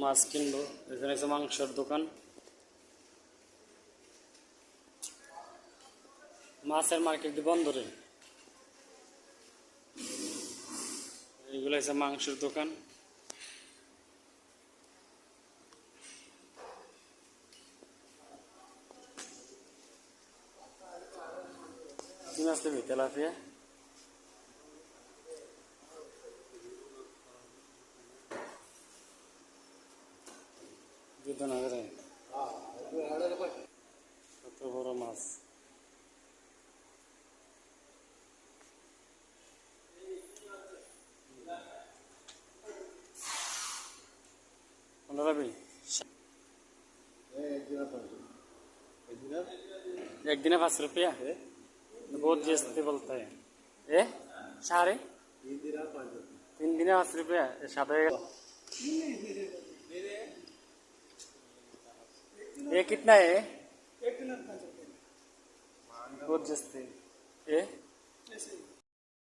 মাছ কিনবো, এখানে আছে মাংসের দোকান। মাছের মার্কেট বন্ধ রে। এগুলো আছে মাংসের দোকান। কি মাছ নেবি তেলাপিয়া? বিদ্যনগরে কত বড় মাছ पंद्रह भी एक दिन पाँच रुपया बहुत जैसे बोलता है ए सारे तीन दिन पाँच रुपया सात ये कितना है? बहुत जस्ते ए